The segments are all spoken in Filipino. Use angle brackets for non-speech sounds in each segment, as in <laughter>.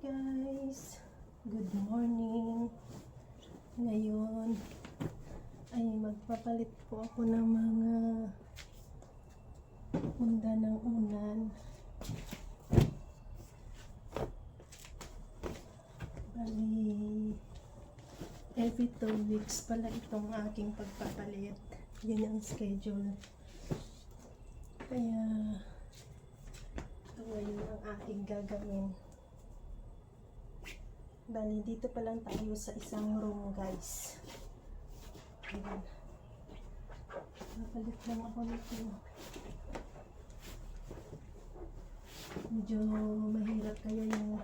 guys! Good morning! Ngayon ay magpapalit po ako ng mga punda ng unan. Bali, every two weeks pala itong aking pagpapalit. Yun ang schedule. Kaya, ito ngayon ang aking gagawin. Bali, dito pa lang tayo sa isang room, guys. Ayan. Napalit lang ako nito. Medyo mahirap kaya yung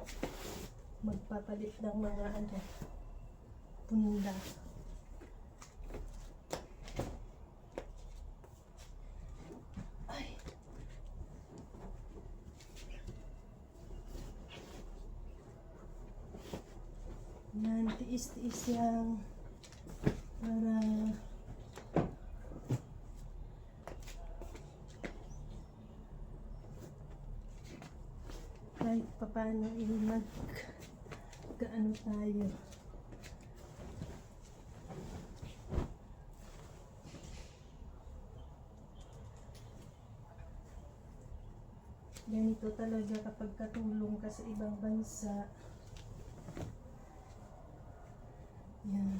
magpapalit ng mga ano, punda. Ay. Yan, tiis-tiis yan. Para kahit papano mag gaano tayo. Ganito talaga kapag katulong ka sa ibang bansa. Yan.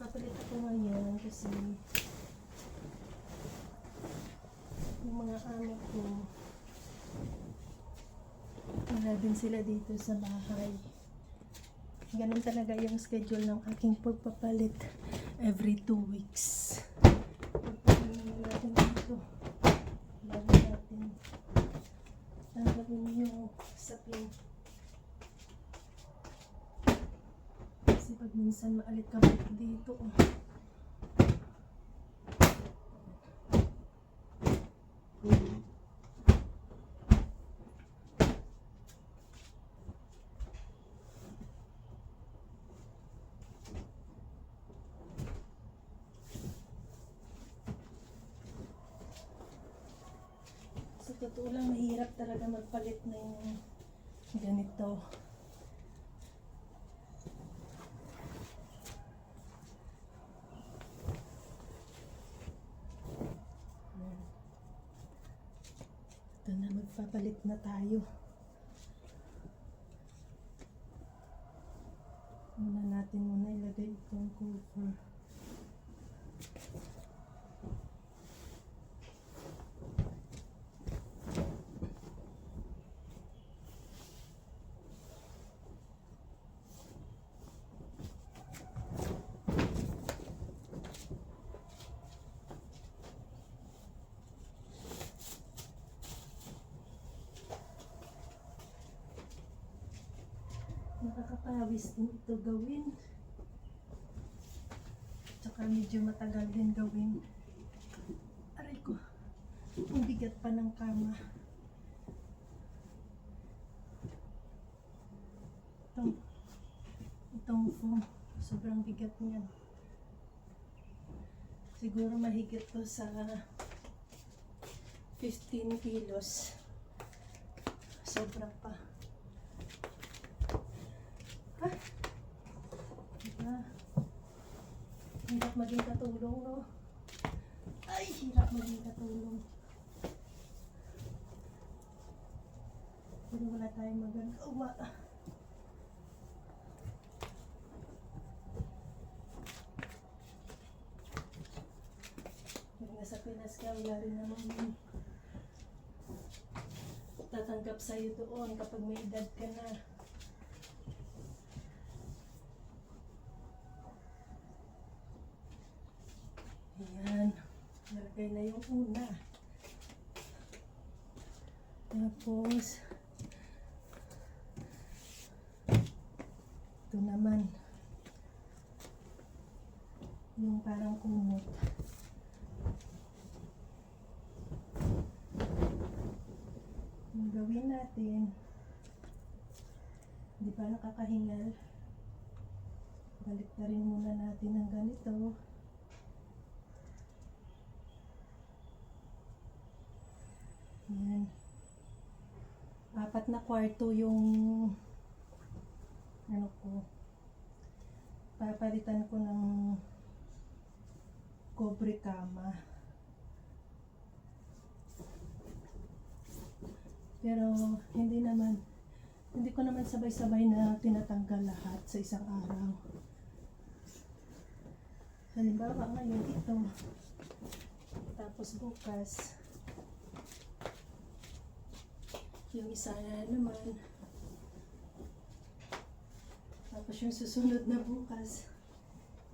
Papalit ako ngayon kasi yung mga anak ko wala din sila dito sa bahay. Ganun talaga yung schedule ng aking pagpapalit every two weeks. Pagpapalit natin dito. Bago natin tanggapin yung sapin. Kasi pag minsan maalit ka dito, oh. Sa totoo lang, mahirap talaga magpalit ng ganito. Ito na, magpapalit na tayo. Muna natin muna ilagay itong cover. Nakakapawis din ito gawin. Tsaka medyo matagal din gawin. Aray ko. Ang bigat pa ng kama. Itong, itong foam. Sobrang bigat niyan. Siguro mahigit to sa 15 kilos. Sobra pa. Ah. Diba? Hirap maging katulong, no? Ay, hirap maging katulong. Pero wala tayong magagawa. Pag nasa Pinas ka, wala rin naman tatanggap sa'yo doon kapag may edad ka na. Ayan. Nalagay na yung una. Tapos, ito naman. Yung parang kumot. Yung gawin natin, Di ba nakakahingal? Balik na rin muna natin ng ganito. Yan. Apat na kwarto yung ano ko. Papalitan ko ng cobre kama. Pero hindi naman hindi ko naman sabay-sabay na tinatanggal lahat sa isang araw. Halimbawa ngayon ito. Tapos bukas yung isa na naman. Tapos yung susunod na bukas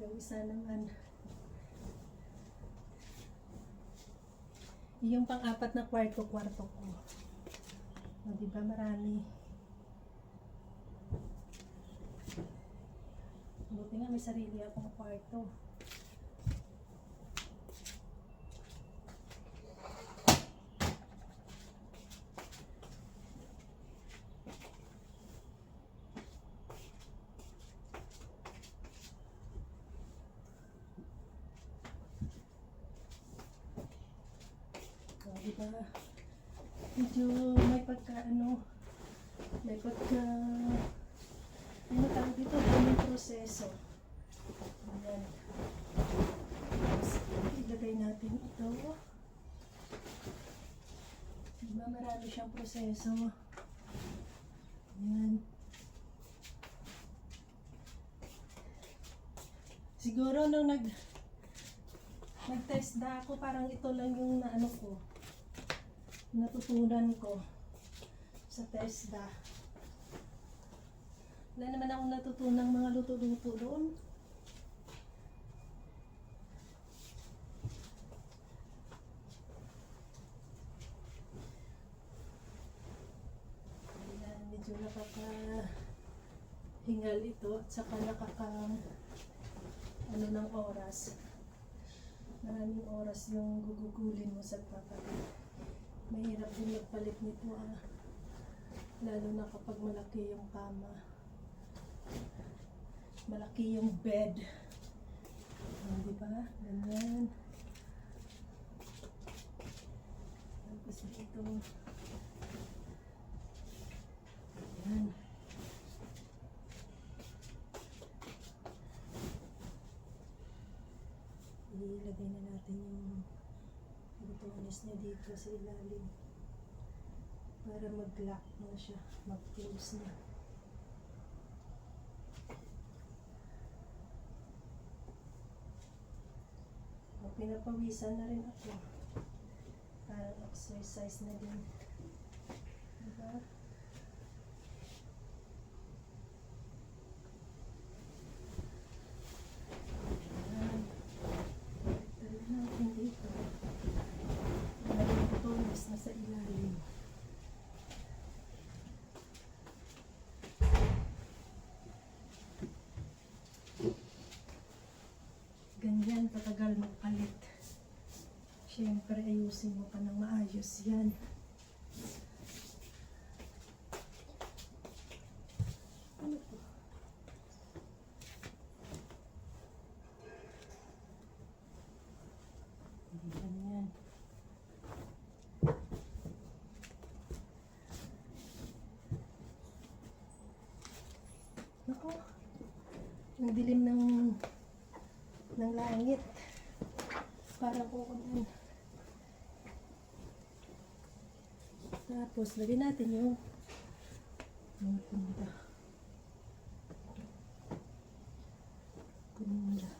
yung isa naman. Yung pang-apat na kwarto, kwarto ko. O, di ba marami? Buti nga may sarili akong kwarto. Ba? Medyo may pagka ano, may pagka ano tawag dito, daming proseso. Ayan. Tapos, ilagay natin ito. Diba marami siyang proseso. Ayan. Siguro nung nag nag-test na ako, parang ito lang yung naano ko, natutunan ko sa TESDA. Wala naman akong natutunang mga luto-luto doon. Ayan, medyo nakaka hingal ito at saka nakaka ano ng oras. Maraming oras yung gugugulin mo sa papalit. Mahirap din magpalit nito ah. Lalo na kapag malaki yung kama. Malaki yung bed. Oh, di ba? Ganyan. Tapos dito. Yan. Ilagay na natin yung butones niya dito sa ilalim para mag-lock na siya, mag-close na. O, pinapawisan na rin ako. Para exercise na din. Diba? Ayan. Balik natin dito. Ilagay yung butones na sa ilalim. Ganyan katagal magpalit. Siyempre, ayusin mo pa ng maayos yan. Ano to? Ganyan. Ako, ang dilim ng ng langit. Parang kukunin. Tapos, lagyan natin yung yung kunda. Kunda.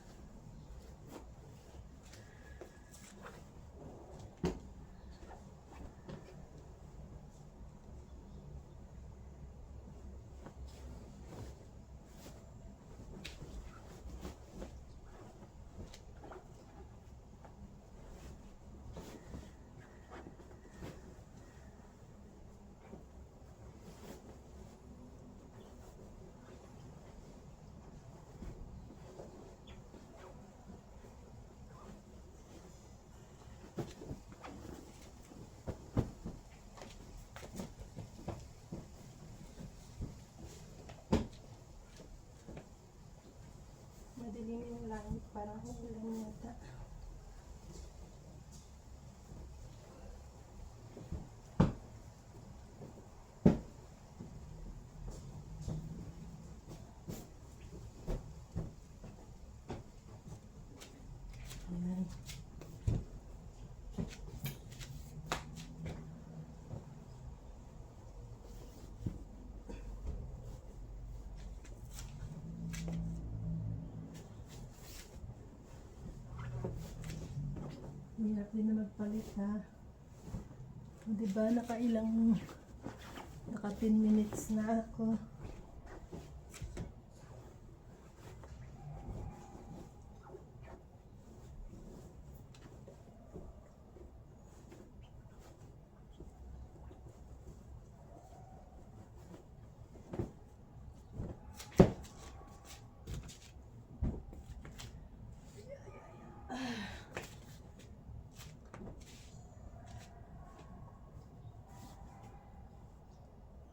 hope you're Hirap din na magpalit ha. O, Diba, nakailang, naka 10 minutes na ako.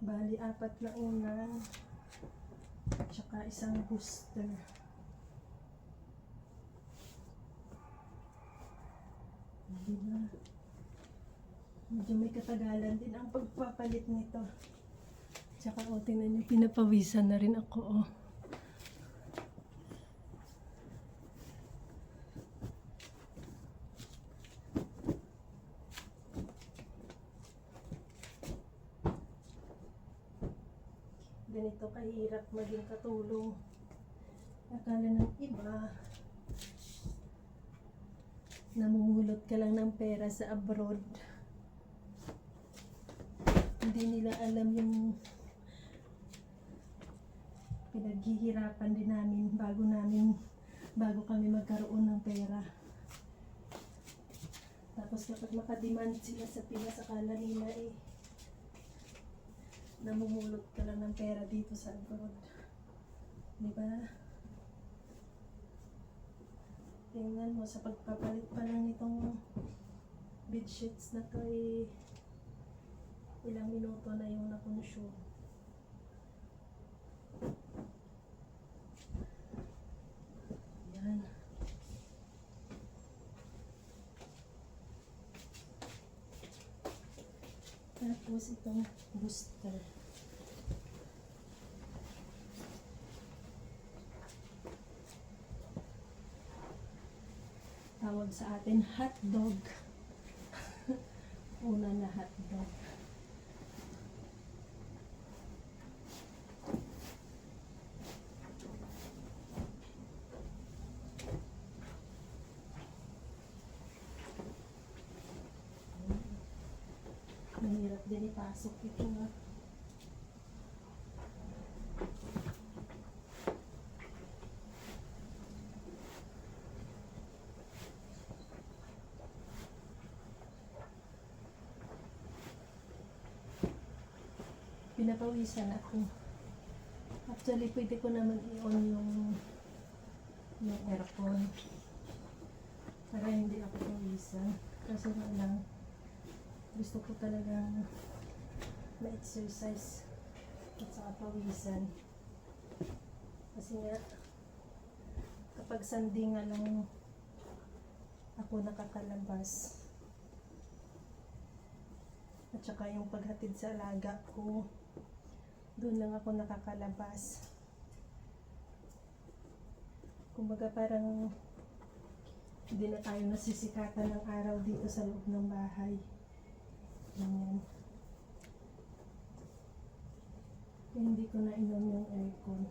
Bali, apat na unan. Tsaka isang booster. Diba? Medyo may katagalan din ang pagpapalit nito. Tsaka o, tingnan nyo, pinapawisan na rin ako oh. Ganito kahirap maging katulong. Akala ng iba, namumulot ka lang ng pera sa abroad. Hindi nila alam yung pinaghihirapan din namin bago namin bago kami magkaroon ng pera. Tapos kapag makademand sila sa Pinas, akala nila eh, namumulot ka lang ng pera dito sa abroad. Di ba? Tingnan mo, sa pagpapalit pa lang nitong bedsheets na to eh, ilang minuto na yung nakonsume. Yan. Tapos itong booster. Tawag sa atin hot dog. <laughs> Una na hot dog. Mahirap din ipasok ito nga. Pinapawisan ako. Actually, pwede ko naman i-on yung yung aircon. Para hindi ako pawisan. Kasi lang, gusto ko talagang ma-exercise at saka pawisan. Kasi nga, kapag sandi nga lang ako nakakalabas, at saka yung paghatid sa alaga ko, doon lang ako nakakalabas. Kumbaga parang hindi na tayo nasisikatan ng araw dito sa loob ng bahay. Ganyan. Hindi ko na inom yung aircon.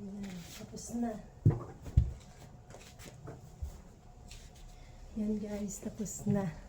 Yan, tapos na. Yan guys, tapos na.